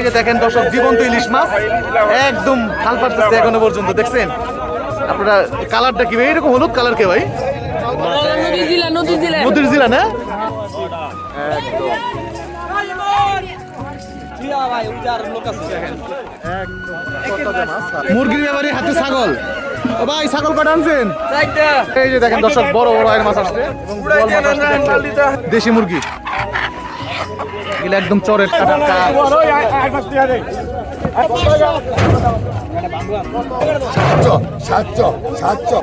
এই যে দেখেন দর্শক জীবন্ত ইলিশ মাছ একদম হাল পারতেছে এখনও পর্যন্ত দেখছেন? আপনারা কালারটা কি ভাই? এরকম হলুদ কালার কে ভাই? নদীর জিলা না? মুরগির ব্যাপারে হাতে ছাগল। ভাই ছাগল কটা আনছেন? এই যে দেখেন দর্শক বড় বড় আয়ের মাছ আসছে এবং বোয়াল মাছ আসছে দেখছেন। দেশি মুরগি। এগুলো একদম চরের টাটকা সাতশো সাতশো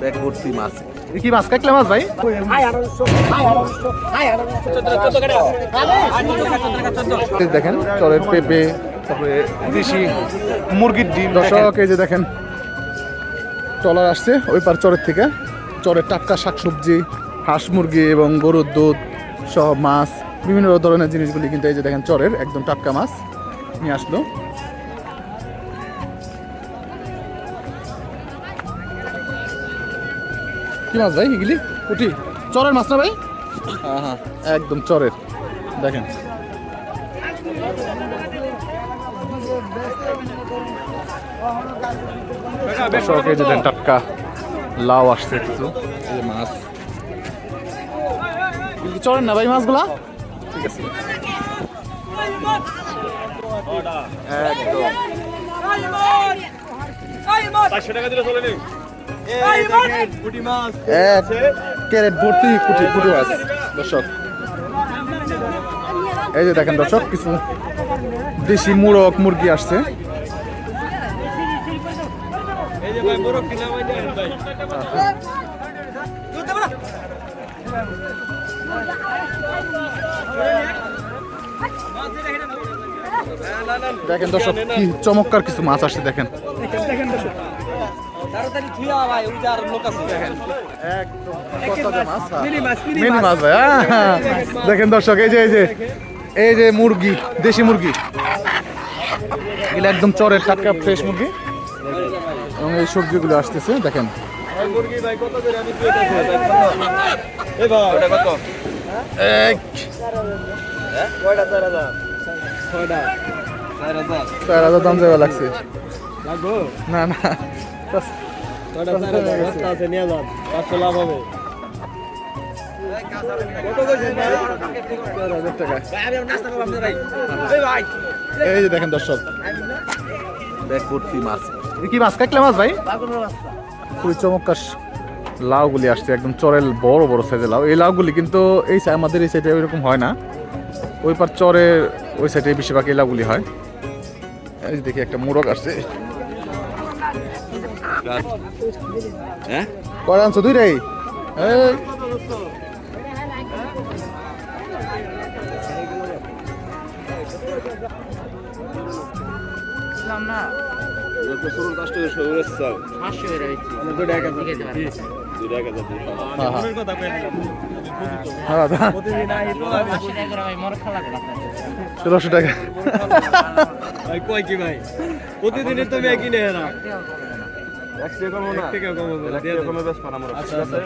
ব্যাগ ভর্তি মাছ। কি মাছ? কাকলা মাছ ভাই? দেখেন চরের পেঁপে তারপরে দেশি মুরগির ডিম দর্শক এই যে দেখেন ট্রলার আসছে ওই পার চরের থেকে। চরের টাটকা শাকসবজি হাঁস মুরগি এবং গরুর দুধ সহ মাছ। বিভিন্ন ধরনের জিনিসগুলি কিন্তু এই যে দেখেন চরের একদম টাটকা মাছ নিয়ে আসলো। কি মাছ ভাই এগুলি? পুটি। চরের মাছ না ভাই? হ্যাঁ হ্যাঁ একদম চরের। দেখেন। যে টাটকা লাউ আসছে কিছু। মাছ। চরের না ভাই মাছগুলা? ক্যারেট ভর্তি কুটি কুটি মাছ দর্শক। এই যে দেখেন দর্শক কিছু দেশি মুরগ মুরগি আসছে। দেখেন দর্শক, কি চমৎকার কিছু মাছ আসছে, দেখেন। তাড়াতাড়ি থুয়া ভাই ওই যে আর লোক আছে দেখেন মাছ হ্যাঁ। দেখেন দর্শক, এই যে এই যে এই যে মুরগি, দেশি মুরগি। এগুলো একদম চরের টাটকা, ফ্রেশ মুরগি। এবং এই সবজিগুলো আসতেছে, দেখেন। এক। চার হাজার দাম যাওয়া লাগছে। না এই যে দেখেন দর্শক। দেখ ভর্তি মাছ? কি মাছ? কাকলা মাছ ভাই? খুবই চমৎকার লাউগুলি আসছে একদম চরের বড় বড় সাইজের লাউ। এই লাউগুলি কিন্তু এই আমাদের এই সাইডে ওইরকম হয় না। ওই পার চরের ওই সাইডে বেশিরভাগ এই লাউগুলি হয়। এই দেখি একটা মোরগ আসছে। হ্যাঁ কয়টা আনছো? দুই রে এই যত সরল কাষ্ট শরীরের ষোলোশো টাকা। ভাই কয় কি ভাই? প্রতিদিনের তুমি একই নেয় না। আচ্ছা আচ্ছা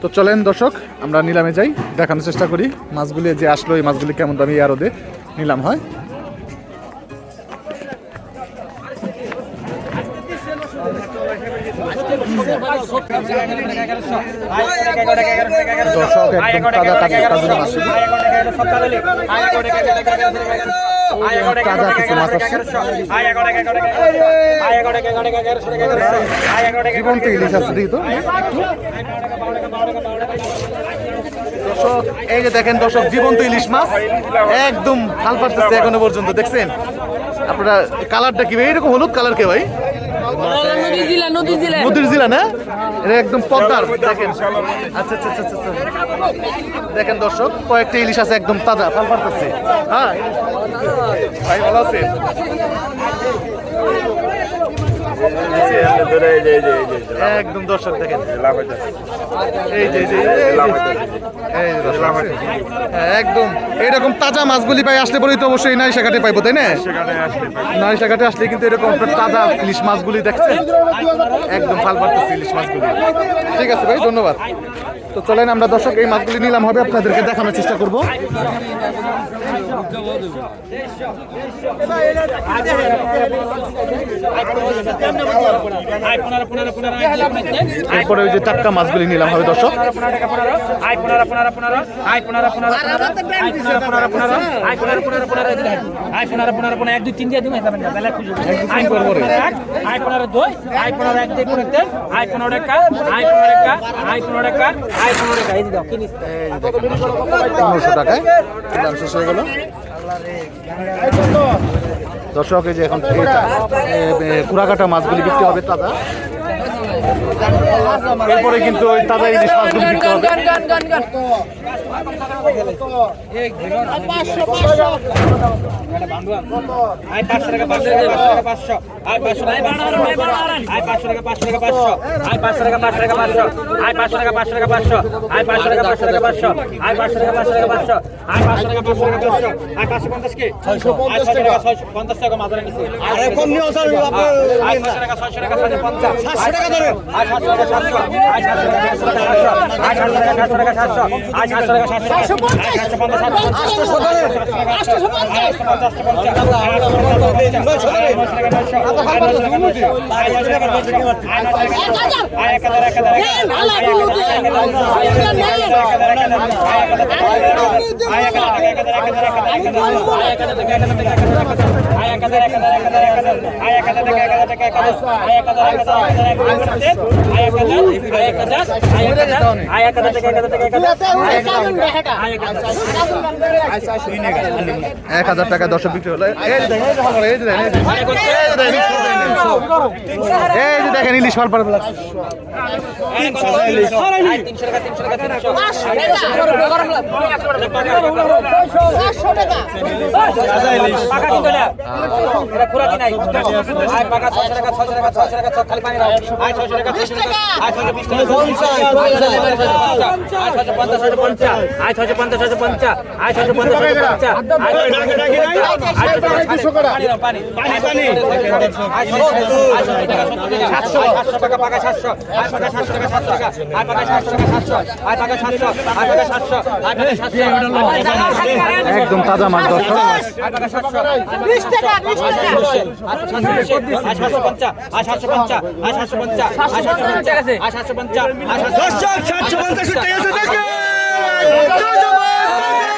তো চলেন দর্শক আমরা নিলামে যাই। দেখানোর চেষ্টা করি। মাছগুলি যে আসলো এই মাছগুলি কেমন দামি আরও দে। নিলাম হয়? দর্শক একদম তাজা তাজা তাজা মাছ তাজা কিছু মাছ আসছে জীবন্ত ইলিশ আছে দেখি তো দর্শক এই যে দেখেন দর্শক জীবন্ত ইলিশ মাছ একদম হাল পারতেছে এখনও পর্যন্ত দেখছেন আপনারা কালারটা কি ভাই এরকম হলুদ কালার কে ভাই নদীর জিলা না? এটা একদম পদ্মার, দেখেন। আচ্ছা আচ্ছা আচ্ছা আচ্ছা দেখেন দর্শক, কয়েকটা ইলিশ আছে একদম তাজা পাল পারতেছে হ্যাঁ। ভাই, ভালো আছে একদম দর্শক দেখেন। এই যে দর্শক। হ্যাঁ, একদম। তাজা মাছগুলি পাই আসলে পরেই তো অবশ্যই নারিশা ঘাটে পাইবো তাই না? নারিশা ঘাটে আসলে কিন্তু এরকম তাজা ইলিশ মাছগুলি দেখছেন? একদম ফাল পারতেছে ইলিশ মাছগুলি। ঠিক আছে ভাই ধন্যবাদ। তো চলেন আমরা দর্শক এই মাছগুলি নিলাম হবে আপনাদেরকে দেখানোর চেষ্টা করব। এরপরে ওই যে টাটকা মাছগুলি নিলাম হবে দর্শক। এক দুই তিন দিয়ে দিন আই পনেরো আই পনেরো দুই আই পনেরো এক দুই পনেরো তিন আই পনেরো টাকা? আই পনেরো টাকা আই পনেরো টাকা আই পনেরো টাকা এই দাও পনেরোশো টাকায় দাম শেষ হয়ে গেল। দর্শক এই যে এখন কুড়াকাটা মাছগুলি বিক্রি হবে তাজা এরপরে কিন্তু ওই তাজা ইলিশ মাছগুলি বিক্রি হবে পঞ্চাশ টাকা স্যার আই ছয়শো টাকা ছয়শো টাকা ছয়শো পঞ্চাশ সাতশো টাকা ধরে আই সাতশো টাকা সাতশো আই সাতশো টাকা সাতশো টাকা সাতশো আই সাতশো টাকা সাতশো টাকা সাতশো আই সাতশো পঞ্চাশ সাতশো আটশো পঞ্চাশ এক হাজার টাকা দর্শক বিক্রি হলো এই যে দেখেন, ইলিশ মাল পারবে পঞ্চাশ ছয়শো পঞ্চাশ ছয়শো পঞ্চাশ পঞ্চাশ আয় ছয়শো পঞ্চাশ ছয়শো পঞ্চাশ একদম তাজা মাছ দর্শক আয় পাকা সাতশো বিশ টাকা বিশ টাকা আয় সাতশো পঞ্চাশ আয়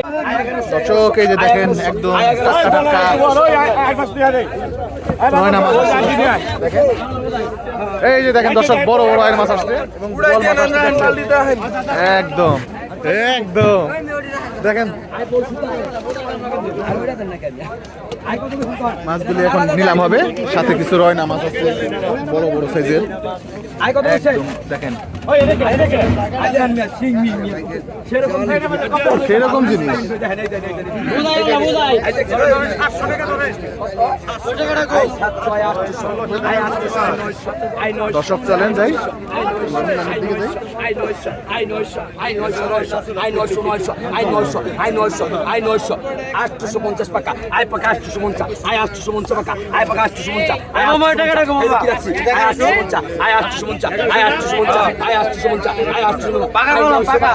আয় সাতশো পঞ্চাশ আয় সাতশো পঞ্চাশ আয় সাতশো পঞ্চাশ বড় সাতশো পঞ্চাশ এক সাতশো পঞ্চাশ দুই সাতশো পঞ্চাশ এক আয় সাতশো পঞ্চাশ আয় সাতশো পঞ্চাশ আয় সাতশো পঞ্চাশ এই যে দেখেন রাখছে একদম দর্শক দেখেন এই যে দেখেন। দেখেন এই দেখেন আসছে এবং বল মাছ আসছে দেখছেন? একদম একদম দেখেন মাছগুলি এখন নিলাম হবে সাথে কিছু রয়না মাছ আছে বড় বড় সাইজের একদম দেখেন সেরকম জিনিস দর্শক চলেন যাই আই নয়শো আই নয়শো আই নয়শো নয়শো আই নয়শো নয়শো আই নয়শো আই নয়শো আই নয়শো আটশোশো পঞ্চাশ টাকা আই পাকা আই আটশোশো পঞ্চাশ টাকা আই পাকা আটশোশো পঞ্চাশ আই আটশোশো পঞ্চাশ আই আটশোশো পঞ্চাশ আই আটশোশো পঞ্চাশ আই আটশোশো পঞ্চাশ আই আটশোশো পঞ্চাশ পাকা পাকা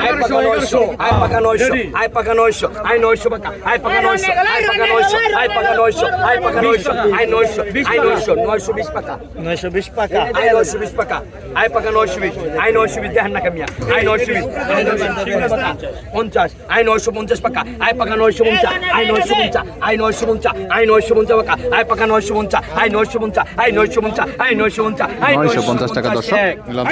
আই পাকা নয়শো আই পাকা নয়শো আই পাকা নয়শো আই নয়শো পাকা আই পাকা নয়শো আই পাকা নয়শো আই পাকা নয়শো আই পাকা নয়শো আই নয়শো আই নয়শো নয়শো বিশ পাকা নয়শো বিশ পাকা আই নয়শো বিশ টাকা আই পাকা নয়শো বিশ আই নয়শো বিশ দেখেন না কামিয়া আই নয়শো বিশ আই নয়শো পঞ্চাশ আই নয়শো পঞ্চাশ টাকা আই পাকা নয়শো পঞ্চাশ আই নয়শো পঞ্চাশ আই নয়শো পঞ্চাশ আই নয়শো পঞ্চাশ পাকা আই পাকা নয়শো পঞ্চাশ আই নয়শো পঞ্চাশ আই নয়শো পঞ্চাশ আই নয়শো পঞ্চাশ আই নয়শো পঞ্চাশ টাকা দর্শক নিলাম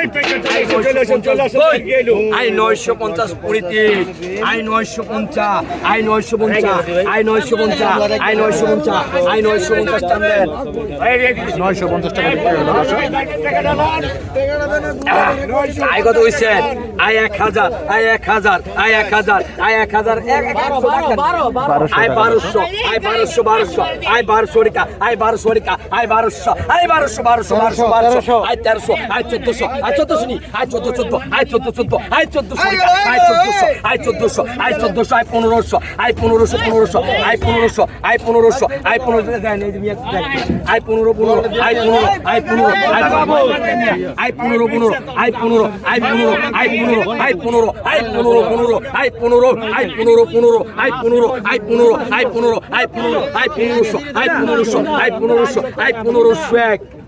আই নয়শো পঞ্চাশ কুড়ি তিন আই নয়শো পঞ্চাশ আই নয়শো পঞ্চাশ আই নয়শো পঞ্চাশ আই নয়শো পঞ্চাশ আই নয়শো পঞ্চাশ নয়শো পঞ্চাশ টাকা দর্শক আই কত হয়েছে আই এক হাজার আই এক হাজার আই এক হাজার আই এক হাজার। আই বারোশো আই বারোশো বারোশো আই বারোশো রিকা আই বারোশো রিকা আই বারোশো আই বারোশো বারোশো বারোশো বারোশো আই তেরোশো আই চোদ্দশো আই চোদ্দশো নি আই চোদ্দ চোদ্দ আই চোদ্দ চোদ্দ আই চোদ্দশো রিকা আই চোদ্দশো আই চোদ্দশো আই চোদ্দশো আই পনেরোশো আই পনেরোশো পনেরোশো আই পনেরোশো আই পনেরোশো আই পনেরোশো দেন এই যে মিয়া, দেন। আই পনেরো পনেরো আই পনেরো আই পনেরো আই পনেরো আই পনেরো পনেরো আই পনেরো আই পনেরো আই পনেরো আই পনেরো আই পনেরো পনেরো আই পনেরো আই পনেরো পনেরো আই পনেরো আই পনেরো আই পনেরো আই পনেরো আই পনেরোশো আই পনেরোশো আই পনেরোশো আই পনেরোশো এক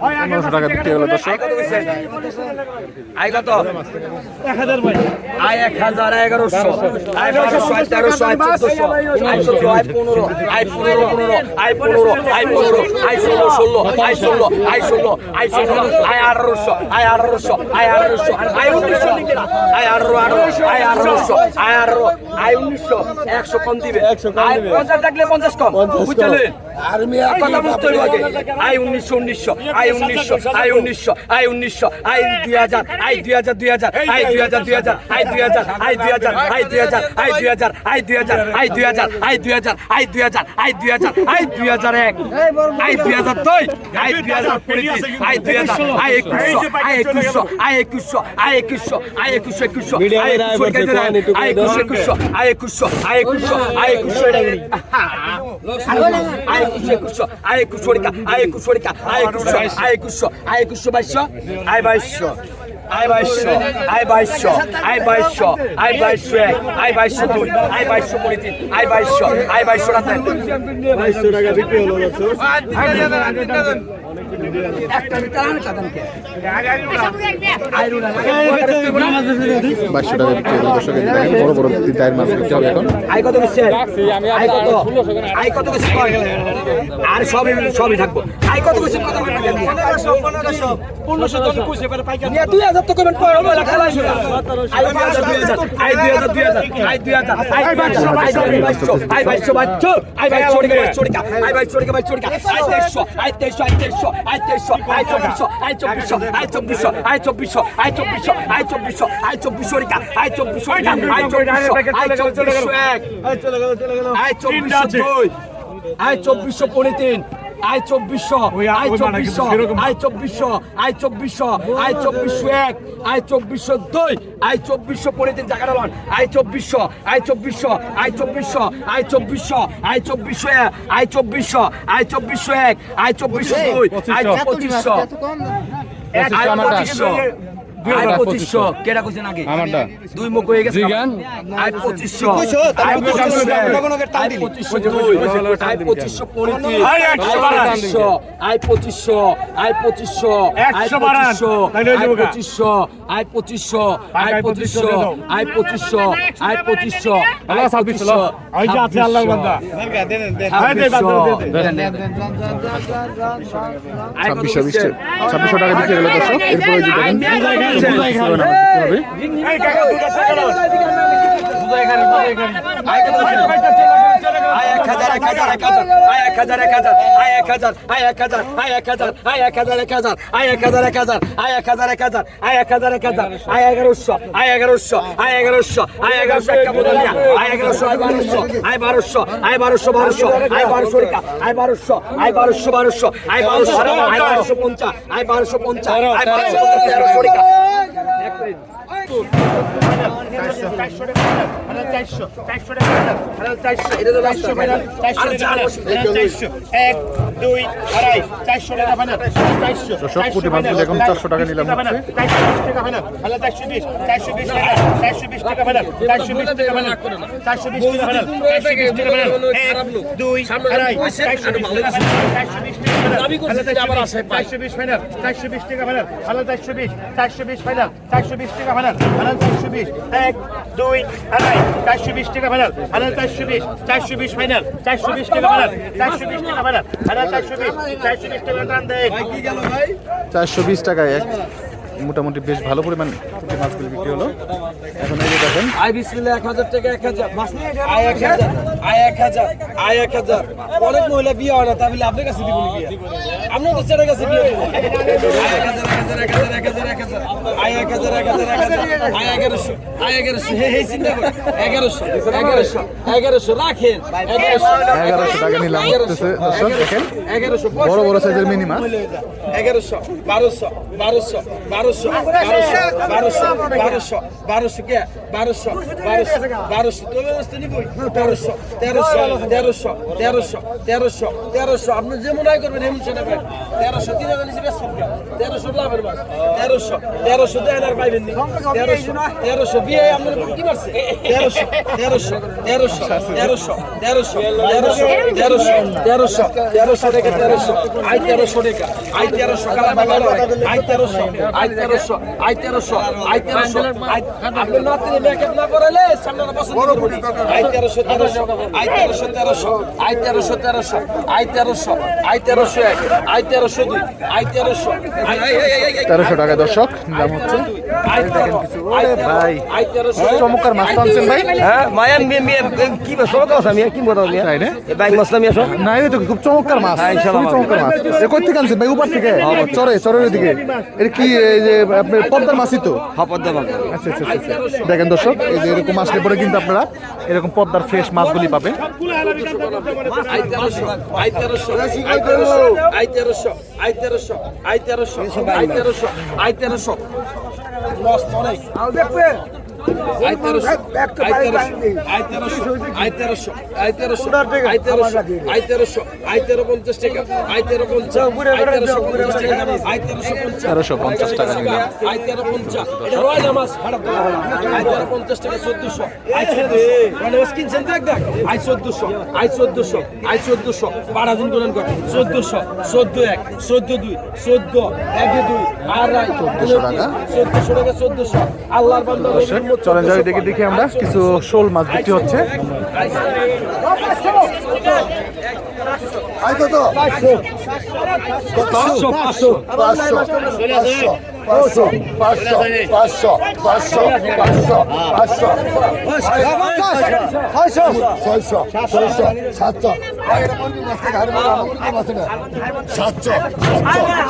পনেরোশো টাকা বিক্রি হলো দর্শক। আয় এক হাজার এগারোশো। আয় বারোশো আয় তেরোশো আয় চোদ্দশো। আয় চোদ্দ আয় পনেরো। আয় পনেরো পনেরো। আয় পনেরো আয় পনেরো। আয় ষোলো ষোলো। আয় ষোলো আয় ষোলো। আয় ষোলো আয় আঠারোশো। আয় আঠারোশো আয় আঠারোশো। আয় উনিশশো। আয় আঠারো আঠারোশো আয় আঠারোশো। আয় আঠারো। আয় উনিশশো। একশো কম দিবে। আয় পঞ্চাশ থাকলে পঞ্চাশ কম। বুঝতে আর কথা বুঝতে আই উনিশশো আই উনিশশো আই উনিশশো আই দুই হাজার আই দুই হাজার দুই হাজার আই দুই হাজার দুই হাজার আই দুই হাজার আই দুই হাজার আই দুই হাজার আই দুই হাজার আই দুই হাজার আই দুই হাজার আই দুই হাজার আই দুই হাজার আই দুই হাজার আই দুই হাজার এক আই দুই হাজার দুই আই দুই হাজার কুড়ি আই দুই হাজার আই একুশশো আই একুশশো আই একুশশো আই একুশশো আই একুশশো একুশশো আই একুশশো আই একুশশো একুশশো আই একুশশো আই একুশশো আই একুশশো আয় একুশশো একুশশো আয় একুশশো আয় একুশশো আয় একুশশো আয় একুশশো আয় একুশশো বাইশশো আয় বাইশশো আয় বাইশশো আয় বাইশশো আয় বাইশশো আয় বাইশশো এক আয় বাইশশো দুই আয় বাইশশো কুড়ি তিন আয় বাইশশো আয় বাইশশো রাতে। বাইশশো টাকা বিক্রি হলো বাইশশো টাকা বিক্রি হবে দর্শক দেখেন বড় বড় দায়ের মাছ বিক্রি হবে এখন আর সবই সবই থাকব আই কত কিছু কথা দুই হাজার তো কমেন্ট করো আই দুই হাজার দুই হাজার আই দুই হাজার আই বাইশশো বাইশশো আই বাইশশো বাইশশো আই বাইশশো আই ভাই আই বাইশশো আই বাইশশো আই তেইশশো আই তেইশশো আই তেইশশো আয় তেইশশো আয় চব্বিশশো আয় চব্বিশশো আয় চব্বিশশো আয় চব্বিশশো আয় চব্বিশশো আয় চব্বিশশো আয় চব্বিশশো টিকা আয় চব্বিশশো আয় চব্বিশশো আয় চব্বিশশো এক আয় চব্বিশশো দুই আয় চব্বিশশো পনেরো তিন আই চব্বিশশো আই চব্বিশশো আই চব্বিশশো আই চব্বিশশো আই চব্বিশশো এক আই চব্বিশশো দুই আই চব্বিশশো পরে যে জায়গাটা লন আই চব্বিশশো আই চব্বিশশো আই চব্বিশশো আই চব্বিশশো আই চব্বিশশো আই চব্বিশশো আই চব্বিশশো এক আই চব্বিশশো দুই আই পঁচিশশো। আই পঁচিশশো আয় পঁচিশশো কেটা কইছেন আগে আমারটা দুই মুখ হয়ে গেছে আয় পঁচিশশো আয় পঁচিশশো আয় পঁচিশশো দুই আয় পঁচিশশো আয় পঁচিশশো আয় পঁচিশশো আয় পঁচিশশো আয় পঁচিশশো আয় পঁচিশশো আয় পঁচিশশো আয় পঁচিশশো আয় পঁচিশশো আয় পঁচিশশো আয় পঁচিশশো ওই যে আছে আল্লাহর বান্দা ছাব্বিশশো ছাব্বিশশো টাকা বিক্রি হলো দর্শক এরপরে বারোশো আয় বারোশো বারোশো আয় বারোশো আয় বারোশো আয় বারোশো বারোশো আয় বারোশো আয় বারোশো পঞ্চাশ আয় বারোশো পঞ্চাশ আয় বারোশো পঞ্চাশ তেরোশো এক মিনিট এক দুই আড়াই চারশো টাকা ফাইনাল চারশো দর্শক, পুঁটি মাছগুলো এখন 400 টাকা নিলাম চারশো বিশ টাকা ফাইনাল ফাইনাল চারশো বিশ চারশো বিশ টাকা চারশো বিশ টাকা ফাইনাল চারশো বিশ টাকা ফাইনাল চারশো বিশ টাকা ফাইনাল চারশো বিশ টাকা ফাইনাল এক দুই আড়াই চারশো বিশ টাকা ফাইনাল চারশো বিশ টাকা ফাইনাল চারশো বিশ টাকা ফাইনাল ফাইনাল চারশো বিশ চারশো বিশ ফাইনাল চারশো বিশ টাকা ফাইনাল ফাইনাল চারশো বিশ এক। দুই আড়াই চারশো বিশ টাকা ফাইনাল ফাইনাল চারশো বিশ চারশো বিশ ফাইনাল চারশো বিশ টাকা ফাইনাল চারশো বিশ টাকা ফাইনাল ফাইনাল চারশো বিশ চারশো বিশ টাকা টান দেয় চারশো বিশ টাকায় মোটামুটি বেশ ভালো পরিমাণ মাছগুলি বিক্রি হলো। এখন এই যে দেখেন আই বিসমিল্লাহ 1000 টাকা 1000 মাছ নিয়ে গেল আই 1000 আই 1000 আই 1000 অনেক মহিলা বিয়ে হয় না তা বলে কাছে দিব নি বিয়ে আমরা তো ছেলের কাছে বিয়ে দিব। আই 1000 1000 1000 1000 আই 1100 আই 1100 হে হে চিন্তা কর। 1100 1100 1100 রাখেন। 1100 1100 টাকা নিলাম দর্শক দেখেন। 1100 বড় বড় সাইজের মিনি মাছ। 1100 1200 1200 1200 বারোশো বারোশো বারোশো বারোশো কে বারোশো বারোশো বারোশো বসতে নিবই তেরোশো তেরোশো তেরোশো তেরোশো তেরোশো তেরোশো আপনি যেমন আয় করবেন এমন সেটা পাবেন তেরোশো তিন হাজার নিচে বেশ তেরোশো লাভের মাস তেরোশো তেরোশো দেন আর পাইবেন নি তেরোশো তেরোশো বিয়ে আপনার কি মারছে তেরোশো তেরোশো তেরোশো তেরোশো তেরোশো তেরোশো তেরোশো তেরোশো তেরোশো টাকা তেরোশো আই তেরোশো টাকা আই তেরোশো আই তেরোশো আই তেরোশো আই তেরোশো আই তেরোশো। আপনি না তিনি মেকআপ না করালে সামনে পছন্দ করব। আই তেরোশো তেরোশো আই তেরোশো তেরোশো আই তেরোশো তেরোশো আই তেরোশো আই তেরোশো এক আই তেরোশো দুই আই তেরোশো। তেরোশো টাকা দর্শক দাম হচ্ছে চমৎকার মাছ ভাই। হ্যাঁ মায়া কি কি না এই তো খুব চমৎকার মাছ। হ্যাঁ, চমৎকার মাছ। এ থেকে আনছেন ভাই উপর থেকে? চরে চরের দিকে কি এই যে আপনার পদ্মার মাছই তো? হপদ দেব আচ্ছা আচ্ছা আচ্ছা আচ্ছা। দেখেন দর্শক এই যে এরকম আসলে পরে কিন্তু আপনারা এরকম পদ্মার ফ্রেশ মাছগুলি পাবেন। আই তেরোশো আই তেরোশো আই তেরোশো আই তেরোশো আই তেরোশো আই তেরোশো। lost money. I'll get paid. আই তেরোশো আই তেরোশো আই তেরোশো আই তেরোশো আই তেরোশো আই তেরোশো আই তেরো পঞ্চাশ টাকা আই তেরো পঞ্চাশ আই তেরোশো পঞ্চাশ টাকা আই তেরোশো পঞ্চাশ টাকা আই তেরো পঞ্চাশ এটা তেরো পঞ্চাশ টাকা চোদ্দশো আই চোদ্দশো রয়্যাল কিনছেন দেখ দেখ আই চোদ্দশো আই চোদ্দশো আই চোদ্দশো বারো দিন গুণন কর। চোদ্দশো চোদ্দ এক চোদ্দ দুই চোদ্দ এক দুই আড়াই চোদ্দশো টাকা। চোদ্দশো টাকা চোদ্দশো। আল্লাহর চলেন যাই দেখে দেখে আমরা কিছু শোল মাছ বিক্রি হচ্ছে। সাতশো। সাতশো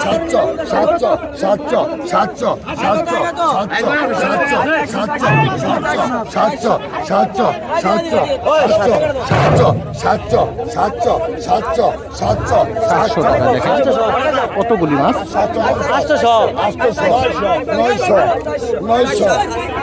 সাতশো সাতশো সাতশো সাতশো সাতশো সাতশো সাতশো সাতশো সাতশো সাতশো সাতশো সাতশো সাতশো সাতশো সাতশো টাকা দেখেন কতগুলি মাছ আটশো আটশো নয়শো নয়শো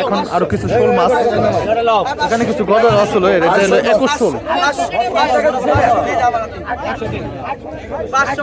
এখন আরও কিছু শোল মাছ এখানে কিছু গজার মাছ হলো এটা হলো একুশ শোল পাঁচশো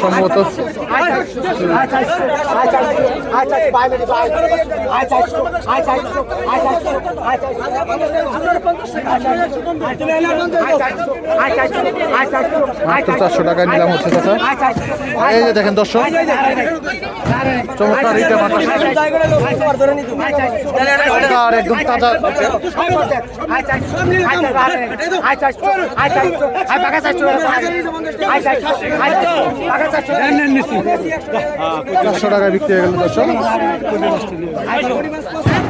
সম্ভবত চারশো টাকা নিলাম হচ্ছে চাচা এই যে দেখেন দর্শক চমৎকার এটা একদম তাজা আয় চাইছো আয় চাইছো আয় পাকা চাইছো আয় চাইছো আয় পাকা দশশো টাকায় বিক্রি হয়ে গেল দর্শক। আচ্ছা।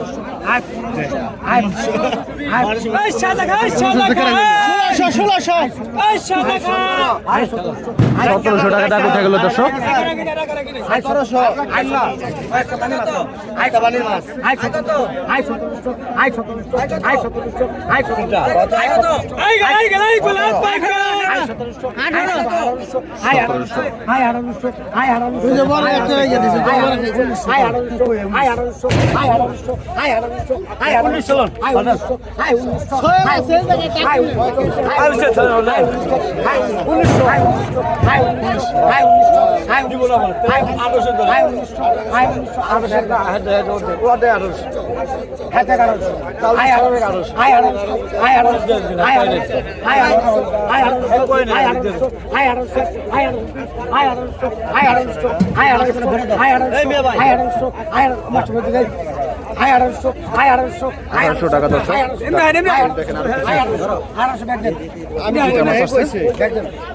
সতেরোশো টাকা দাম উঠে গেল দর্শক আঠারোশো আয় আড়াইশো আয় আড়াইশো আয় আড়াইশো আয় আড়াইশো আয় আড়াইশো আয় আমার আঠারোশো টাকা দশ। দেখেন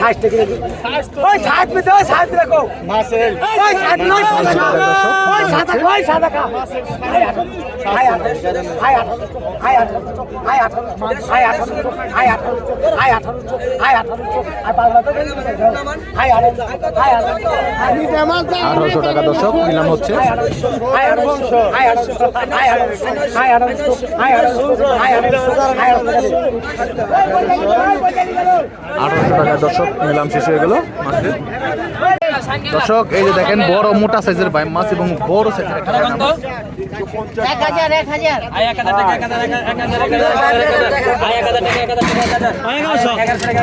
সাইজ থেকে ওই সাইজ পেতে ওই সাইজ রাখো মাছের ওই সাইজ ওই ওই সাদা ওই সাদা খা আই আঠারোশো আই আঠারোশো আই আঠারোশো আই আঠারোশো আই আঠারোশো আই আঠারোশো আই আঠারোশো আই আঠারোশো আই পাঁচশো আই আঠারোশো আই আঠারোশো আঠারোশো টাকা দর্শক নিলাম হচ্ছে আই আঠারোশো আই আঠারোশো আই আঠারোশো আই আঠারোশো আই আঠারোশো আই আঠারোশো আই আঠারোশো আঠারোশো টাকা দর্শক নিলাম হচ্ছে আঠারোশো টাকা দর্শক নিলাম শেষ হয়ে গেল মাছের দর্শক এই যে দেখেন বড় মোটা সাইজের বাইম মাছ এবং বড় সাইজের একটা বাইম মাছ। এক হাজার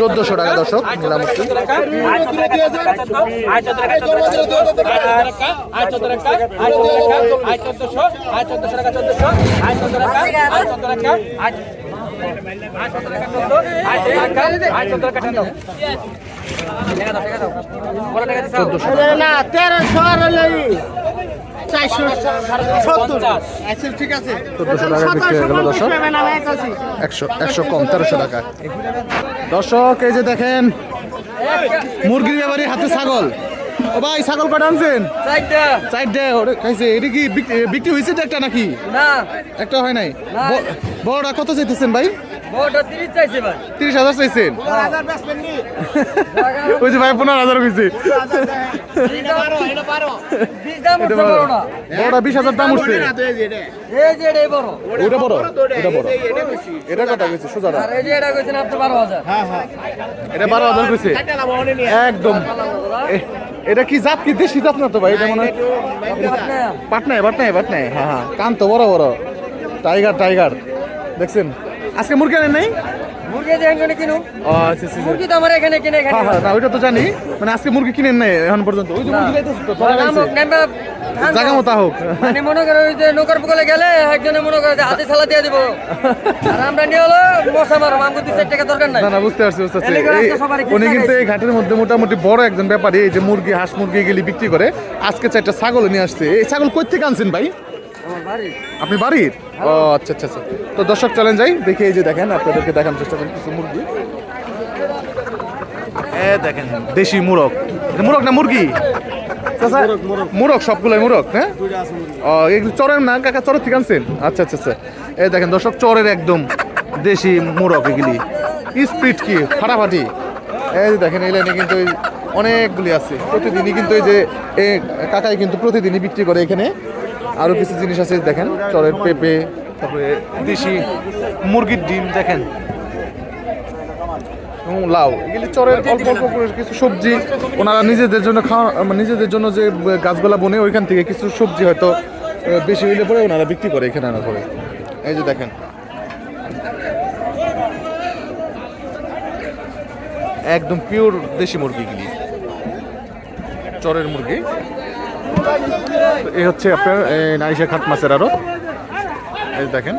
চোদ্দশো টাকা দর্শক মেলামুক্তি কাটা দাও তেরোশো দর্শক এই যে দেখেন মুরগির ব্যাপারে হাতে ছাগল। ও ভাই ছাগল কাটানছেন এটা কি বিক্রি হয়েছে একটা নাকি? একটা হয় নাই। বড়টা কত চাইতেছেন ভাই? তিরিশ হাজার চাইছেন? ওই যে ভাই পনেরো হাজার বড় বড়টা বিশ হাজার দাম উঠছে। এই বড়। ওটা বড় এটা বারো হাজার। একদম। এটা কি জাত কি? দেশি জাত না তো ভাই? এটা মনে হয় পাটনায়। পাটনায় পাটনায় হ্যাঁ হ্যাঁ। কান তো বড় বড়। Tiger tiger. দেখছেন? আজকে মুরগি আনেন নাই? মুরগি যে এখানে কিনু। আচ্ছা আচ্ছা। মুরগি তো আমার এখানে কিনে এখানে হ্যাঁ হ্যাঁ না ওইটা তো জানি। মানে আজকে মুরগি কিনেন নাই এখন পর্যন্ত। ওই যে মুরগি যাইতেছে তো দাও। মতো হোক। মানে মনে করো ওই যে নৌকার বগলে গেলে একজনে মনে করে যে হাতে সালা দিয়ে দিব। আর আমরা নিয়ে হলো মশা মারো আমাকে দুই টাকা দরকার নাই। না না বুঝতে পারছি বুঝতে পারছি। উনি কিন্তু এই ঘাটের মধ্যে মোটামুটি বড় একজন ব্যাপারী এই যে মুরগি হাঁস মুরগি এগুলি বিক্রি করে আজকে চারটা ছাগল নিয়ে আসছে। এই ছাগল কই থেকে আনছেন ভাই? আপনি বাড়ির? ও আচ্ছা আচ্ছা আচ্ছা। তো দর্শক চলেন যাই দেখি এই যে দেখেন আপনাদেরকে দেখানোর চেষ্টা করেন কিছু মুরগি। দেখেন দেশি মুরগ। মুরগ না মুরগি? মুরগ সবগুলোই মুরগ হ্যাঁ? ও এগুলো চরের না কাকা চরের থেকে আনছেন? আচ্ছা আচ্ছা আচ্ছা। এই দেখেন দর্শক চরের একদম দেশি মুরগ এগুলি। স্পিড কি? ফাটাফাটি। এই দেখেন এই লাইনে কিন্তু অনেকগুলি আছে। প্রতিদিনই কিন্তু এই যে কাকাই কিন্তু প্রতিদিনই বিক্রি করে এখানে। আরও কিছু জিনিস আছে দেখেন চরের পেঁপে তারপরে দেশি মুরগির ডিম দেখেন। এবং লাউ এগুলি চরের অল্প অল্প করে কিছু সবজি ওনারা নিজেদের জন্য খাওয়া মানে নিজেদের জন্য যে গাছগুলা বনে ওইখান থেকে কিছু সবজি হয়তো বেশি হইলে পরে ওনারা বিক্রি করে এখানে আনা করে এই যে দেখেন। একদম পিওর দেশি মুরগিগুলি চরের মুরগি। এই হচ্ছে আপনার নাইশা খাট মাছের আরও এই দেখেন।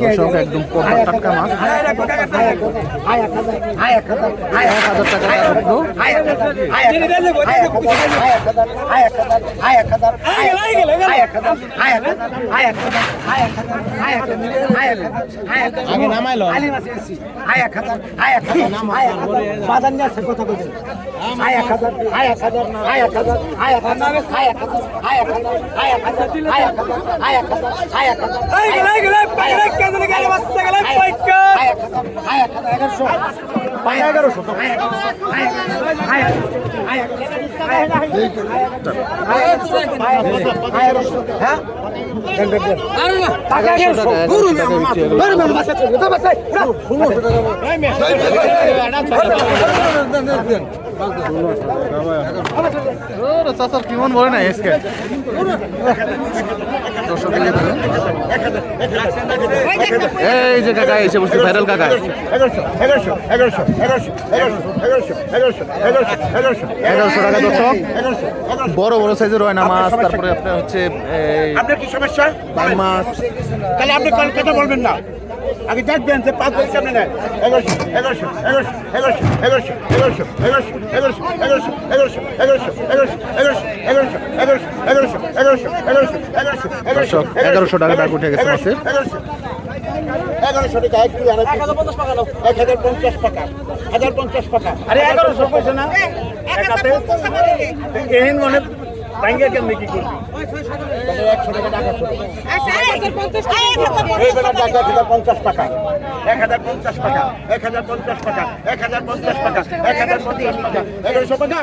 দর্শক একদম পদ্মা টাটকা মাছ এক হাজার টাকা আগে নামাইলো। বাজার নিয়ে আসছে কথা বলছেন আয় এক হাজার আয় এক হাজার আয় এক হাজার আয় এক হাজার আয় এক হাজার আয় এক হাজার আয় এক হাজার আয় এক হাজার আয় এক হাজার এগারোশো হ্যাঁ চাষার কিমন বলে না এসকে দর্শককে ধরুন। এই বড় বড় সাইজের রয়না মাছ তারপরে আপনার হচ্ছে আপনার কি সমস্যা? মাছ। তাহলে আপনি কথা বলবেন না। আগে দেখবেন যে পাঁচ বছর সামনে নেয় এগারোশো এগারোশো এগারোশো এগারোশো এগারোশো এগারোশো এগারোশো এগারোশো এগারোশো এগারোশো এগারোশো এগারোশো এগারোশো এগারোশো এগারোশো এগারোশো এগারোশো এগারোশো এগারোশো দর্শক, 1100 টাকা দাগ উঠে গেছে মাছের। এগারোশো এগারোশো টাকা একটু এক হাজার পঞ্চাশ টাকা হাজার পঞ্চাশ টাকা আরে এগারোশো পয়সা না একাতে এহেন মনে ব্যাংকে কেমনি কি করবি পঞ্চাশ টাকা এক হাজার পঞ্চাশ টাকা এক হাজার পঞ্চাশ টাকা এক হাজার পঞ্চাশ টাকা এক হাজার পঞ্চাশ টাকা এগারোশো টাকা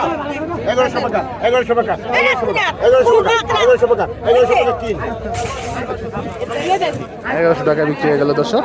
এগারোশো টাকা এগারোশো টাকা এগারোশো টাকা এগারোশো টাকা এগারোশো টাকা এগারোশো টাকা তিন এগারোশো টাকা বিক্রি হয়ে গেল দর্শক